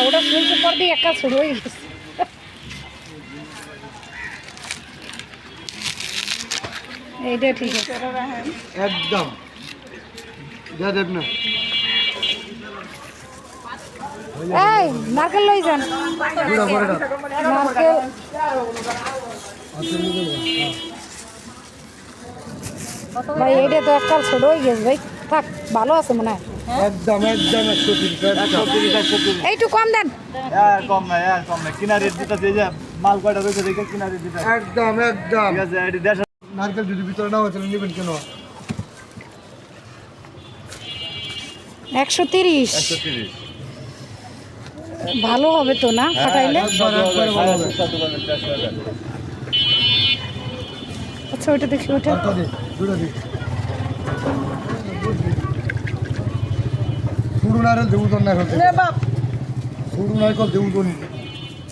ওটা শুনছি পর দিয়ে একা শুরু হয়ে গেছে। এইটা ঠিক আছে। একদম। এই নারকেল লই যান। নারকেল ভাই এইটা তো একটা ছোট হয়ে গেছে ভাই। থাক ভালো আছে মনে হয়। একদম একদম একশো তিরিশ একশো তিরিশ একশো তিরিশ এইটু কম দেন। কম নাই কম নাই। কিনা রেট দিতেছে যে মাল কয়টা রয়েছে দেখে কিনা রেট দিতেছে একদম একদম। ঠিক আছে এটি দেড়শো নারকেল যদি ভিতরে না হয়েছিল নেবেন কেন? একশো তিরিশ। একশো তিরিশ। ভালো হবে তো না ফাটাইলে? ভালো হবে আচ্ছা ওইটা দেখি ওইটা। একটা দে দুটো নারকেল দেবো তো না হতে শুরু নারকেল দেবো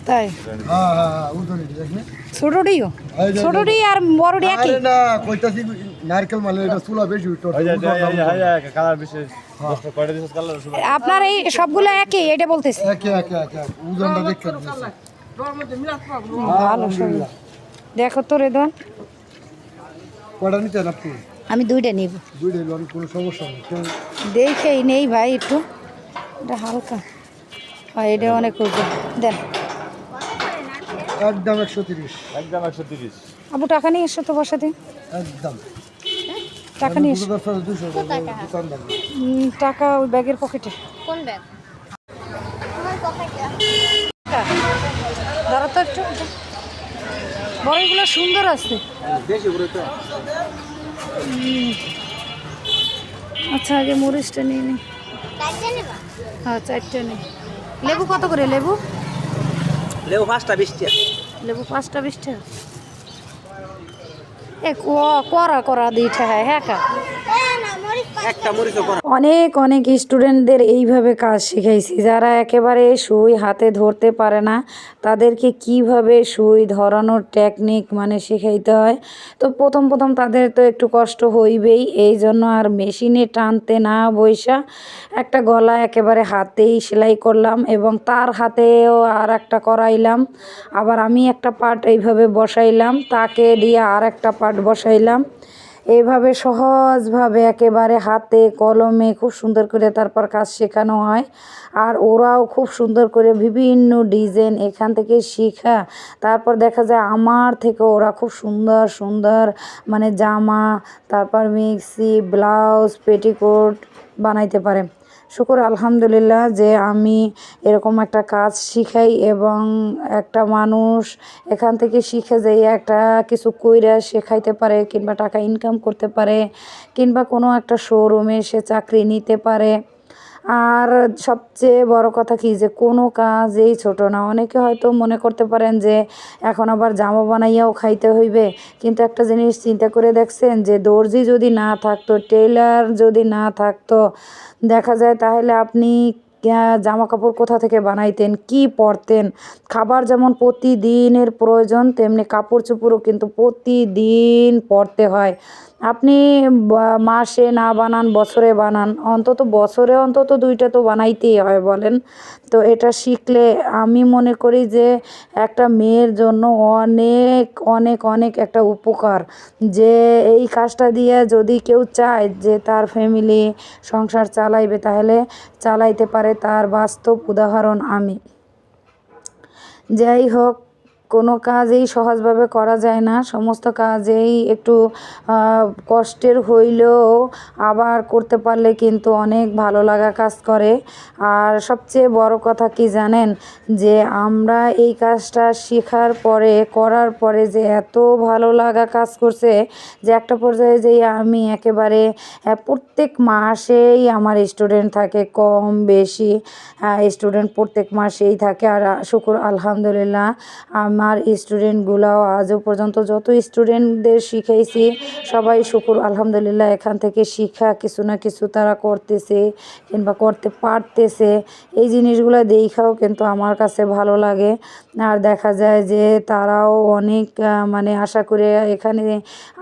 তাই? হ্যাঁ হ্যাঁ হ্যাঁ উদনি দেখনি ছোটটিও? ছোটটি আর বড়টি একই? না কইতাছি নারকেল মালে এটা চুলা বেশি উঠতো কালার বিশেষ দশটা কয়টা দিছিস কালার? আপনার এই সবগুলো একই এটা বলতেছি। দেখতে ভালো দেখো তো রেদন কটা নিতে আপনি? আমি দুইটা নিব। দুইটা লোন কোনো সমস্যা নেই। দেখেই নেই ভাই একটু। এটা হালকা। হয় এটা অনেক উঠবে দেন। একদম একশো তিরিশ। একদম একশো তিরিশ। আবু টাকা নিয়ে এসো তো বসাতে। একদম। টাকা নিয়ে এসো। টাকা ওই ব্যাগের পকেটে। কোন ব্যাগ? ধরো তো একটু। বড়গুলো সুন্দর আছে। আচ্ছা আগে মরিচটা নিয়ে নি। হ্যাঁ চারটে নিই লেবু কত করে লেবু? লেবু পাঁচটা বিশটা। লেবু পাঁচটা বিশ টাকা এ ক- করা করা দিতে হয় হ্যাঁ কা অনেক অনেক স্টুডেন্টদের এইভাবে কাজ শিখাইছি। যারা একেবারে সুই হাতে ধরতে পারে না, তাদেরকে কীভাবে সুই ধরানোর টেকনিক মানে শিখাইতে হয়? তো প্রথম প্রথম তাদের তো একটু কষ্ট হইবেই, এই জন্য আর মেশিনে টানতে না বৈশা একটা গলা একেবারে হাতেই সেলাই করলাম এবং তার হাতেও আর একটা করাইলাম। আবার আমি একটা পার্ট এইভাবে বসাইলাম, তাকে দিয়ে আর একটা পার্ট বসাইলাম। এইভাবে সহজভাবে একেবারে হাতে, কলমে খুব সুন্দর করে তারপর কাজ শেখানো হয়। আর ওরাও খুব সুন্দর করে বিভিন্ন ডিজাইন এখান থেকে শেখা। তারপর দেখা যায় আমার থেকে ওরা খুব সুন্দর সুন্দর মানে জামা, তারপর মিক্সি, ব্লাউজ, পেটিকোট বানাইতে পারে। শুকুর, আলহামদুলিল্লাহ যে আমি এরকম একটা কাজ শিখাই এবং একটা মানুষ এখান থেকে শিখে যে একটা কিছু কইরা শেখাইতে পারে কিংবা টাকা ইনকাম করতে পারে কিংবা কোনো একটা শোরুমে সে চাকরি নিতে পারে। আর সবচেয়ে বড় কথা কি যে কোনো কাজ এই ছোট না। অনেকে হয়তো মনে করতে পারেন যে এখন আবার জামা বানাইয়াও খাইতে হইবে। কিন্তু একটা জিনিস চিন্তা করে দেখছেন যে দর্জি যদি না থাকতো টেলার যদি না থাকতো, দেখা যায় তাহলে আপনি জামা কাপড় কোথা থেকে বানাইতেন, কি পরতেন, খাবার যেমন প্রতিদিনের প্রয়োজন, তেমনি কাপড় চোপড়ও কিন্তু প্রতিদিন পরতে হয়। আপনি মাসে না বানান, বছরে বানান, অন্তত বছরে অন্তত দুইটা তো বানাইতেই হয় বলেন। তো এটা শিখলে আমি মনে করি যে একটা মেয়ের জন্য অনেক অনেক অনেক একটা উপকার। যে এই কাজটা দিয়ে যদি কেউ চায় যে তার ফ্যামিলি সংসার চালাইবে, তাহলে চালাইতে পারে তার বাস্তব উদাহরণ আমি। যাই হোক কোনো কাজেই সহজভাবে করা যায় না। সমস্ত কাজেই একটু কষ্টের হইলেও আবার করতে পারলে কিন্তু অনেক ভালো লাগা কাজ করে। আর সবচেয়ে বড় কথা কি জানেন? যে আমরা এই কাজটা শেখার পরে, করার পরে যে এত ভালো লাগা কাজ করছে যে একটা পর্যায়ে যেই আমি একেবারে প্রত্যেক মাসেই আমার স্টুডেন্ট থাকে কম বেশি। স্টুডেন্ট প্রত্যেক মাসেই থাকে। আর শুকুর, আলহামদুলিল্লাহ আমার স্টুডেন্টগুলোও আজও পর্যন্ত যত স্টুডেন্টদের শিখাইছি, সবাই শুকুর, আলহামদুলিল্লাহ, এখান থেকে শিখা কিছু না কিছু তারা করতেছে কিংবা করতে পারতেছে। এই জিনিসগুলো দেখাও কিন্তু আমার কাছে ভালো লাগে। আর দেখা যায় যে তারাও অনেক মানে আশা করে এখানে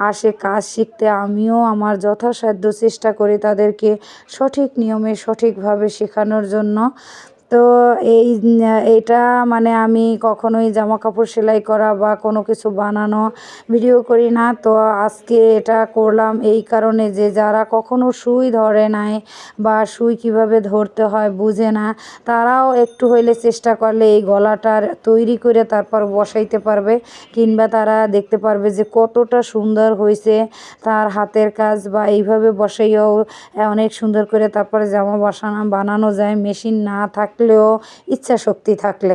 আসে কাজ শিখতে। আমিও আমার যথাসাধ্য চেষ্টা করি তাদেরকে সঠিক নিয়মে সঠিকভাবে শেখানোর জন্য। তো এই, এটা মানে আমি কখনোই জামা কাপড় সেলাই করা বা কোনো কিছু বানানো ভিডিও করি না। তো আজকে এটা করলাম এই কারণে যে যারা কখনো সুই ধরে নাই বা সুই কীভাবে ধরতে হয় বুঝে না, তারাও একটু হইলে চেষ্টা করলে এই গলাটার তৈরি করে তারপর বসাইতে পারবে কিংবা তারা দেখতে পারবে যে কতটা সুন্দর হয়েছে তার হাতের কাজ বা এইভাবে বসাইয়াও অনেক সুন্দর করে তারপরে জামা বসানো, বানানো যায়। মেশিন না থাকলেও ইচ্ছা শক্তি থাকলে।